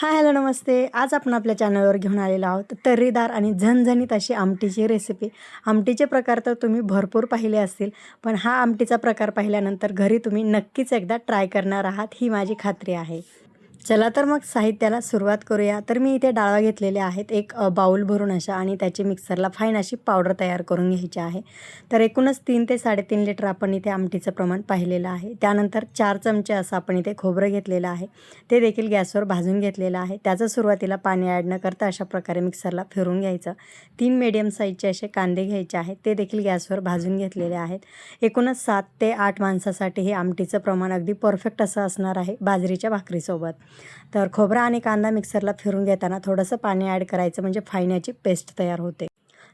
Hi hello नमस्ते. आज आपण आपल्या चॅनलवर घेऊन आलेलो आहोत तर्रीदार आणि झणझणीत अशी आमटीची रेसिपी आमटीचे प्रकार तर तुम्ही भरपूर पाहिले असतील पण हा आमटीचा प्रकार पाहिल्यानंतर घरी तुम्ही नक्कीच एकदा ट्राय करणार आहात ही माझी खात्री आहे. चला तर मग साहित्याला सुरुवात करूया. तर मी इथे डाळवा घेतलेल्या आहेत. एक बाऊल भरून अशा आणि त्याची मिक्सरला फाईन अशी पावडर तयार करून घ्यायची आहे. तर एकूणच तीन ते साडेतीन लिटर आपण इथे आमटीचं प्रमाण पाहिलेलं आहे. त्यानंतर चार चमचे असं आपण इथे खोबरं घेतलेलं आहे. ते देखील गॅसवर भाजून घेतलेलं आहे. त्याचं सुरुवातीला पाणी ॲड न करता अशा प्रकारे मिक्सरला फिरून घ्यायचं. तीन मीडियम साईजचे असे कांदे घ्यायचे आहेत. ते देखील गॅसवर भाजून घेतलेले आहेत. एकूणच सात ते आठ माणसासाठी हे आमटीचं प्रमाण अगदी परफेक्ट असं असणार आहे बाजरीच्या भाकरीसोबत. तर खोबरा आणि कांदा मिक्सरला फिरून घेताना थोडंसं पाणी ॲड करायचं म्हणजे फायण्याची पेस्ट तयार होते.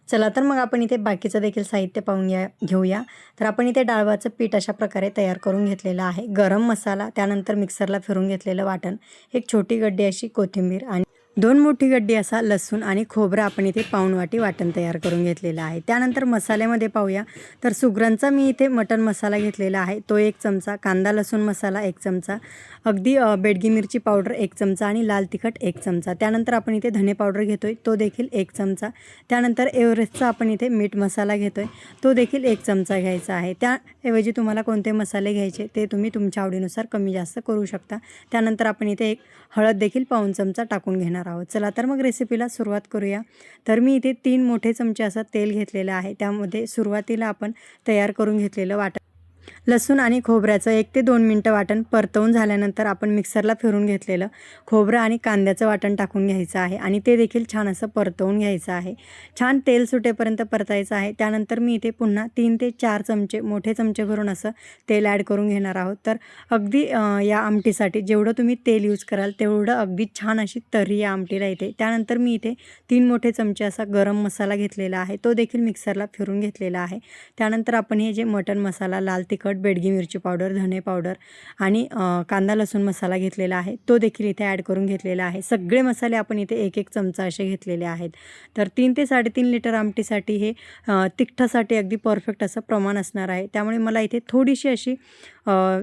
चला तर मग आपण इथे बाकीचं देखील साहित्य पाहून घ्या घेऊया. तर आपण इथे डाळवाचं पीठ अशा प्रकारे तयार करून घेतलेलं आहे. गरम मसाला त्यानंतर मिक्सरला फिरून घेतलेलं वाटण. एक छोटी गड्डी अशी कोथिंबीर आणि दोन मोठी गड्डी असा लसूण आणि खोबरं आपण इथे पाऊण वाटी वाटण तयार करून घेतलेलं आहे. त्यानंतर मसाल्यामध्ये पाहूया. तर सुगरणचा मी इथे मटण मसाला घेतलेला आहे. तो एक चमचा कांदा लसूण मसाला एक चमचा अगदी बेडगी मिरची पावडर एक चमचा आणि लाल तिखट एक चमचा. त्यानंतर आपण इथे धने पावडर घेतो आहे तो देखील एक चमचा. त्यानंतर एव्हरेस्टचा आपण इथे मीठ मसाला घेतो आहे तो देखील एक चमचा घ्यायचा आहे. त्या त्याऐवजी तुम्हाला कोणते मसाले घ्यायचे ते तुम्ही तुमच्या आवडीनुसार कमी जास्त करू शकता. त्यानंतर आपण इथे एक हळद देखील पाऊण चमचा टाकून घेणार आहोत. चला तर मग रेसिपीला सुरुवात करूया. तर मी इथे तीन मोठे चमचे असं तेल घेतलेलं आहे. त्यामध्ये सुरुवातीला आपण तयार करून घेतलेलं वाटण लसूण आणि खोबऱ्याचं एक ते दोन मिनटं वाटण परतवून झाल्यानंतर आपण मिक्सरला फिरून घेतलेलं खोबरं आणि कांद्याचं वाटण टाकून घ्यायचं आहे आणि ते देखील छान असं परतवून घ्यायचं आहे. छान तेल सुटेपर्यंत परतायचं आहे. त्यानंतर मी इथे पुन्हा तीन ते चार चमचे मोठे चमचे भरून असं तेल ॲड करून घेणार आहोत. तर अगदी या आमटीसाठी जेवढं तुम्ही तेल यूज कराल तेवढं अगदी छान अशी तर्री या आमटीला येते. त्यानंतर मी इथे तीन मोठे चमचे असा गरम मसाला घेतलेला आहे. तो देखील मिक्सरला फिरून घेतलेला आहे. त्यानंतर आपण हे जे मटण मसाला लाल तिखट बेडगी मिरची पावडर धने पावडर आणि कांदा लसूण मसाला घेतलेला आहे. तो देखील इथे ॲड करून घेतलेला आहे. सगळे मसाले आपण इथे एक एक चमचा असे घेतलेले आहेत. तर तीन ते साडेतीन लिटर आमटीसाठी हे तिखटासाठी अगदी परफेक्ट असं प्रमाण असणार आहे. त्यामुळे मला इथे थोडीशी अशी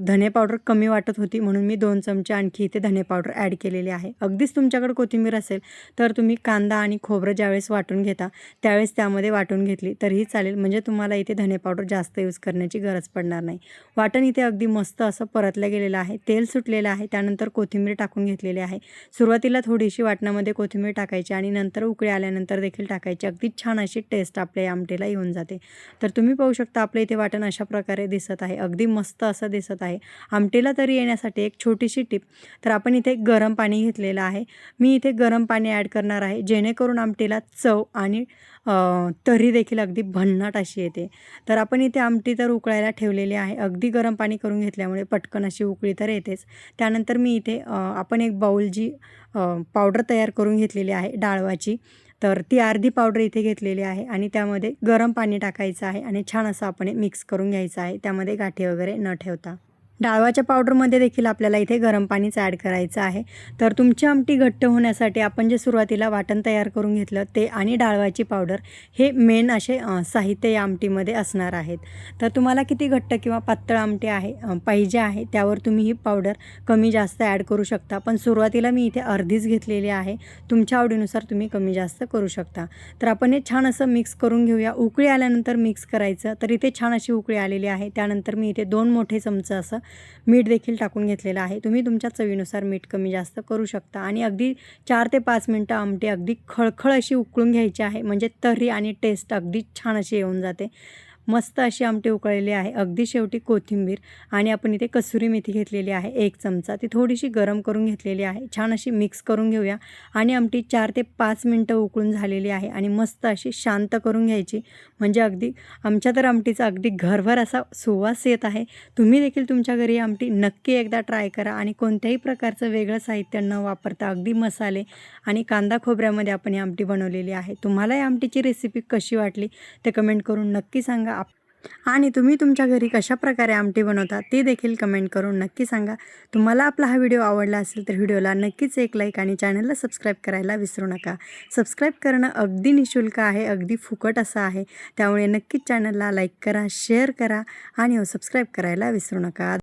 धने पावडर कमी वाटत होती म्हणून मी दोन चमचे आणखी इथे धने पावडर ॲड केलेली आहे. अगदीच तुमच्याकडे कोथिंबीर असेल तर तुम्ही कांदा आणि खोबरं ज्यावेळेस वाटून घेता त्यावेळेस त्यामध्ये वाटून घेतली तरीही चालेल. म्हणजे तुम्हाला इथे धने पावडर जास्त यूज करण्याची गरज पडणार नाही. वाटण इथे अगदी मस्त असं परतलं गेलेलं आहे. तेल सुटलेलं आहे. त्यानंतर कोथिंबीर टाकून घेतलेली आहे. सुरुवातीला थोडीशी वाटणामध्ये कोथिंबीर टाकायची आणि नंतर उकळी आल्यानंतर देखील टाकायची. अगदी छान अशी टेस्ट आपल्या आमटेला येऊन जाते. तर तुम्ही पाहू शकता आपल्या इथे वाटण अशा प्रकारे दिसत आहे. अगदी मस्त असं दिसत आहे. आमटेला तरी येण्यासाठी एक छोटीशी टिप तर आपण इथे गरम पाणी घेतलेलं आहे. मी इथे गरम पाणी ॲड करणार आहे. जेणेकरून आमटेला चव आणि तर्री देखील अगदी भन्नाट अशी येते. तर आपण इथे आमटी तर उकळायला ठेवलेली आहे. अगदी गरम पाणी करून घेतल्यामुळे पटकन अशी उकळी तर येतेच. त्यानंतर मी इथे आपण एक बाऊल जी पावडर तयार करून घेतलेली आहे डाळवाची. तर ती अर्धी पावडर इथे घेतलेली आहे आणि त्यामध्ये गरम पाणी टाकायचं आहे आणि छान असं आपण हे मिक्स करून घ्यायचं आहे. त्यामध्ये गाठी वगैरे न ठेवता. डाळवाच्या पावडरमध्ये देखील आपल्याला इथे गरम पाणीच ॲड करायचं आहे. तर तुमची आमटी घट्ट होण्यासाठी आपण जे सुरुवातीला वाटण तयार करून घेतलं ते आणि डाळवाची पावडर हे मेन असे साहित्य या आमटीमध्ये असणार आहेत. तर तुम्हाला किती घट्ट किंवा पातळ आमटी आहे पाहिजे आहे त्यावर तुम्ही ही पावडर कमी जास्त ॲड करू शकता. पण सुरुवातीला मी इथे अर्धीच घेतलेली आहे. तुमच्या आवडीनुसार तुम्ही कमी जास्त करू शकता. तर आपण हे छान असं मिक्स करून घेऊया. उकळी आल्यानंतर मिक्स करायचं. तर इथे छान अशी उकळी आलेली आहे. त्यानंतर मी इथे दोन मोठे चमचे असं मीठ देखील टाकून घेतलेलं आहे. तुम्ही तुमच्या चवीनुसार मीठ कमी जास्त करू शकता. आणि अगदी चार ते पाच मिनटं आमटी अगदी खळखळ अशी उकळून घ्यायची आहे. म्हणजे तर्री आणि टेस्ट अगदी छान अशी येऊन जाते. मस्त अशी आमटी उकळलेली आहे. अगदी शेवटी कोथिंबीर आणि आपण इथे कसुरी मेथी घेतलेली आहे एक चमचा. ती थोडीशी गरम करून घेतलेली आहे. छान अशी मिक्स करून घेऊया. आणि आमटी चार ते पाच मिनटं उकळून झालेली आहे आणि मस्त अशी शांत करून घ्यायची. म्हणजे अगदी आमच्या तर आमटीचा अगदी घरभर असा सुवास येत आहे. तुम्ही देखील तुमच्या घरी आमटी नक्की एकदा ट्राय करा आणि कोणत्याही प्रकारचं वेगळं साहित्य न वापरता अगदी मसाले आणि कांदा खोबऱ्यामध्ये आपण ही आमटी बनवलेली आहे. तुम्हाला या आमटीची रेसिपी कशी वाटली ते कमेंट करून नक्की सांगा. आणि तुम्ही तुमच्या घरी कशा प्रकारे आमटी बनवता ते देखील कमेंट करून नक्की सांगा. तुम्हाला आपला हा व्हिडिओ आवडला असेल तर व्हिडिओला नक्कीच एक लाईक आणि चॅनलला सबस्क्राईब करायला विसरू नका. सबस्क्राईब करणं अगदी निशुल्क आहे अगदी फुकट असं आहे. त्यामुळे नक्कीच चॅनलला लाईक करा शेअर करा आणि हो सबस्क्राईब करायला विसरू नका.